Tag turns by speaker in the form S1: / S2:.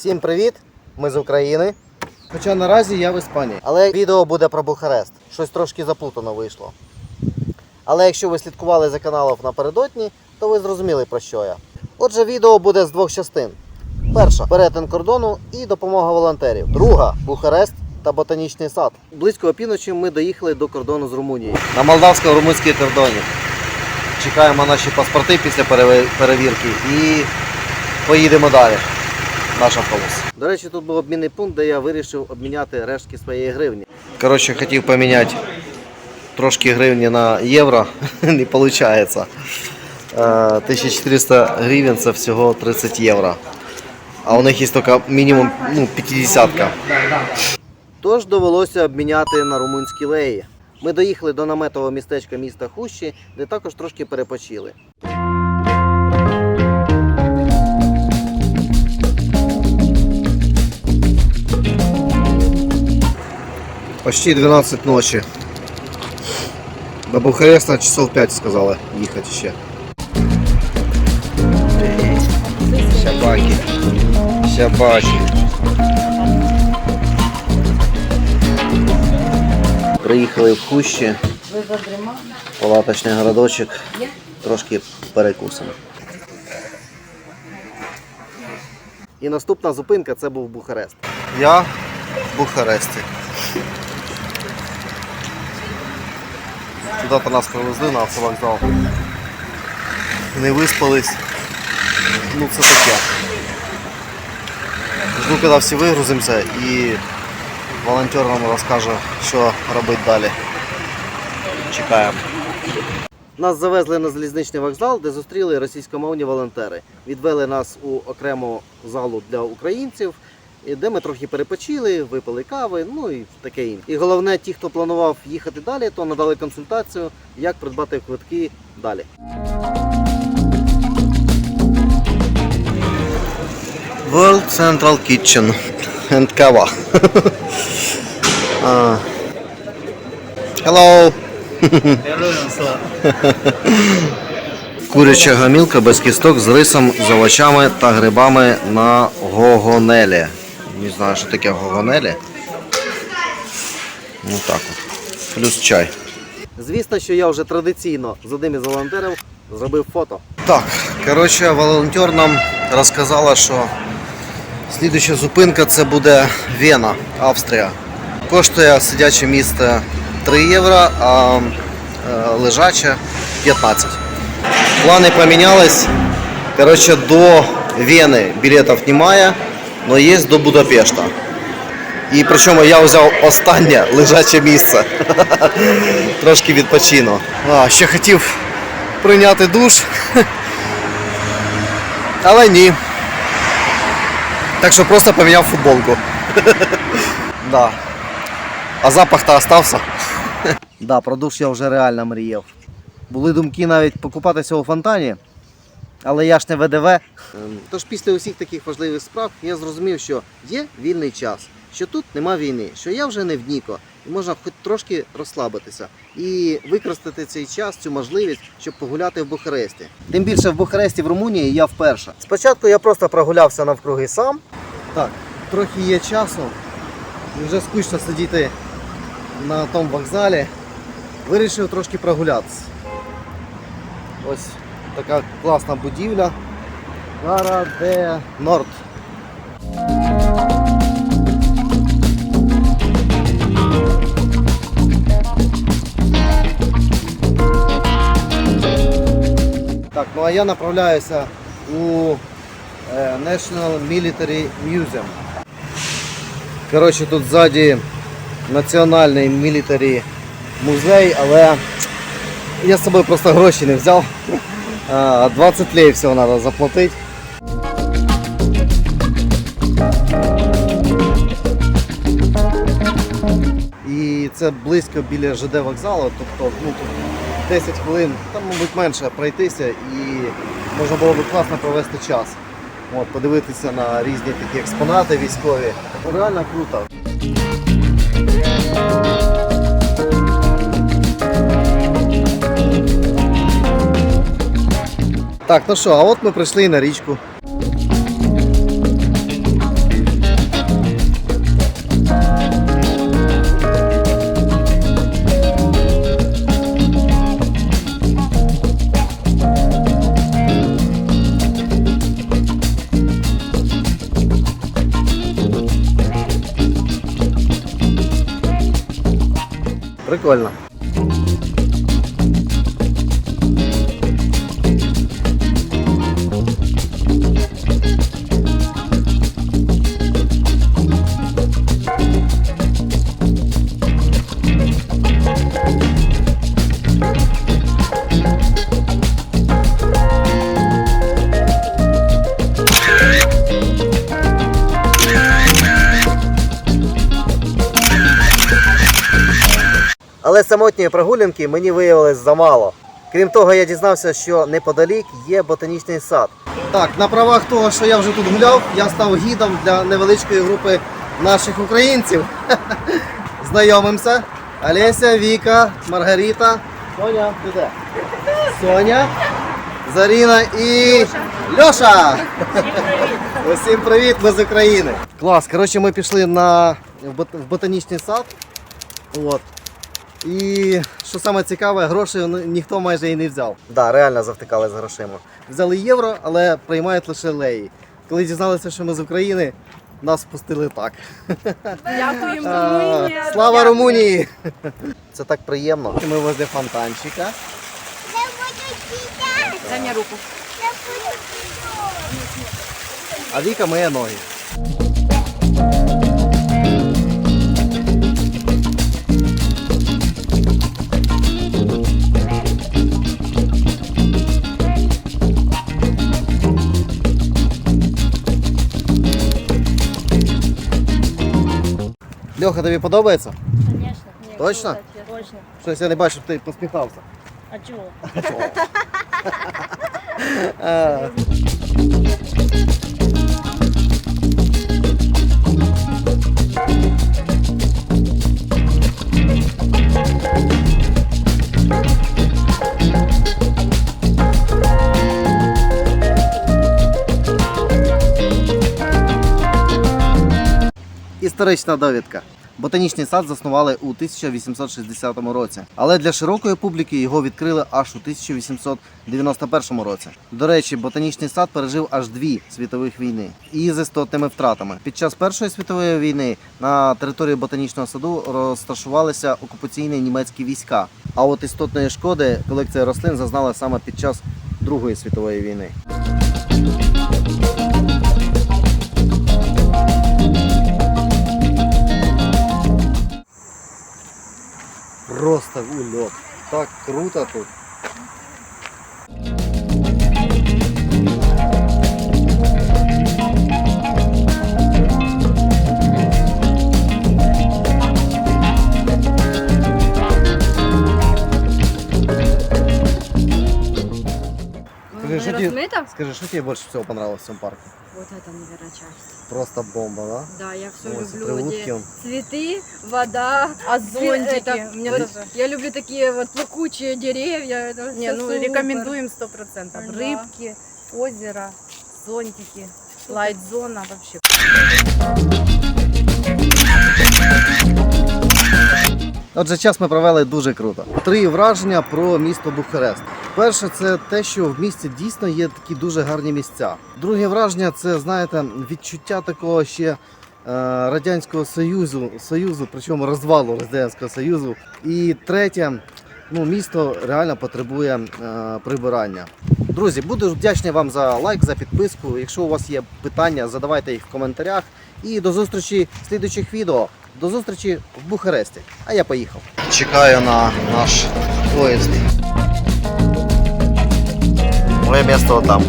S1: Всім привіт! Ми з України. Хоча наразі я в Іспанії. Але відео буде про Бухарест. Щось трошки заплутано вийшло. Але якщо ви слідкували за каналом напередодні, то ви зрозуміли про що я. Отже, відео буде з двох частин. Перша перетин кордону і допомога волонтерів. Друга Бухарест та ботанічний сад. Близько опівночі ми доїхали до кордону з Румунією. На молдавсько-румунській кордоні. Чекаємо наші паспорти після перевірки і поїдемо далі. Наш автобус. До речі, тут був обмінний пункт, де я вирішив обміняти рештки своєї гривні. Коротше, хотів поміняти трошки гривні на євро, не виходить. 1400 гривень це всього 30 євро. А у них є тільки мінімум ну, 50. Тож довелося обміняти на румунські леї. Ми доїхали до наметового містечка міста Хущі, де також трошки перепочили. Почти 12 ночи. До Бухареста часов 5 сказали їхати ще. Собаки. Собаки. Приїхали в Хущі. Палаточний городочок. Трошки перекусимо. І наступна зупинка це був Бухарест. Я в Бухаресті. Туди нас привезли на автовокзал. Не виспались. Ну це таке. Жду, коли всі вигрузимося і волонтер нам розкаже, що робити далі. Чекаємо. Нас завезли на залізничний вокзал, де зустріли російськомовні волонтери. Відвели нас у окрему залу для українців, де ми трохи перепочили, випили кави, ну і таке інше. І головне, ті, хто планував їхати далі, то надали консультацію, як придбати квитки далі. World Central Kitchen and Kava. Ah. Hello. Куряча гамілка без кісток з рисом, з овочами та грибами на гогонелі. Не знаю, що таке гогонелі. Ну так от. Плюс чай. Звісно, що я вже традиційно з одним із волонтерів зробив фото. Так, коротше, волонтер нам розказала, що слідуюча зупинка це буде Вена, Австрія. Коштує сидяче місце 3 євро, а е, лежаче 15. Планы поменялись. Короче, до Вены билетов немає, но є до Будапешта. І причому я взяв останнє лежаче місце. Трошки відпочину. А, ще хотів прийняти душ. Але ні. Так що просто поміняв футболку. да. А запах-то остався. да, про душ я вже реально мріяв. Були думки навіть покупатися у фонтані, але я ж не ВДВ. Ем, Тож після усіх таких важливих справ я зрозумів, що є вільний час, що тут нема війни, що я вже не в Ніко, і можна хоч трошки розслабитися і використати цей час, цю можливість, щоб погуляти в Бухаресті. Тим більше в Бухаресті в Румунії я вперше. Спочатку я просто прогулявся навкруги сам. Так, трохи є часу. Вже скучно сидіти на тому вокзалі. Вирішив трошки прогулятися. Ось така класна будівля. Гара де Норд. Так, ну а я направляюся у е, National Military Museum. Коротше, тут ззаді національний мілітарі музей, але я з собою просто гроші не взяв. А, 20 лей всього треба заплатити. І це близько біля ЖД вокзалу, тобто ну, тут 10 хвилин, там, мабуть, менше пройтися і можна було б класно провести час. От, подивитися на різні такі експонати військові. Реально круто. Так, ну що, а от ми прийшли на річку. Але самотньої прогулянки мені виявилось замало. Крім того, я дізнався, що неподалік є ботанічний сад. Так, на правах того, що я вже тут гуляв, я став гідом для невеличкої групи наших українців. Знайомимося. Олеся, Віка, Маргарита. Соня, ти де? Соня, Заріна і Льоша. Усім привіт, ми з України. Клас. Коротше, ми пішли на в ботанічний сад. От. І що саме цікаве, грошей ніхто майже і не взяв. Так, да, реально завтикали з грошима. Взяли євро, але приймають лише леї. Коли дізналися, що ми з України, нас пустили так.
S2: Дякуємо Румунія.
S1: Слава Румунії! Це так приємно. Ми возле фонтанчика.
S2: Дай мені руку.
S1: А Віка миє ноги. Льоха, тобі подобається?
S3: Конечно.
S1: Точно?
S3: Точно.
S1: Щось я не бачу, щоб ти посміхався.
S3: А чего?
S1: А. Історична довідка. Ботанічний сад заснували у 1860 році, але для широкої публіки його відкрили аж у 1891 році. До речі, ботанічний сад пережив аж дві світових війни і з істотними втратами. Під час Першої світової війни на території ботанічного саду розташувалися окупаційні німецькі війська. А от істотної шкоди колекція рослин зазнала саме під час Другої світової війни. Просто ульот. Так круто тут. Скажи, что тебе, скажи, что тебе больше всего понравилось в всем парке?
S2: Вот это, наверное, часть.
S1: Просто бомба, да?
S2: Да, я все
S1: Ой,
S2: люблю. где Цветы, вода,
S3: А зонтики?
S2: это,
S3: Мне тоже.
S2: Я люблю такие вот плакучие деревья. Это
S3: Не, ну
S2: супер.
S3: рекомендуем сто процентов.
S2: Да.
S3: Рыбки, озеро, зонтики, лайт-зона вообще.
S1: Отже, час ми провели дуже круто. Три враження про місто Бухарест. Перше, це те, що в місті дійсно є такі дуже гарні місця. Друге враження це, знаєте, відчуття такого ще е, Радянського Союзу, Союзу, причому розвалу Радянського Союзу. І третє, ну, місто реально потребує е, прибирання. Друзі, буду вдячний вам за лайк, за підписку. Якщо у вас є питання, задавайте їх в коментарях. І до зустрічі в слідуючих відео. До зустрічі в Бухаресті. А я поїхав. Чекаю на наш поїзд. Моє місто там.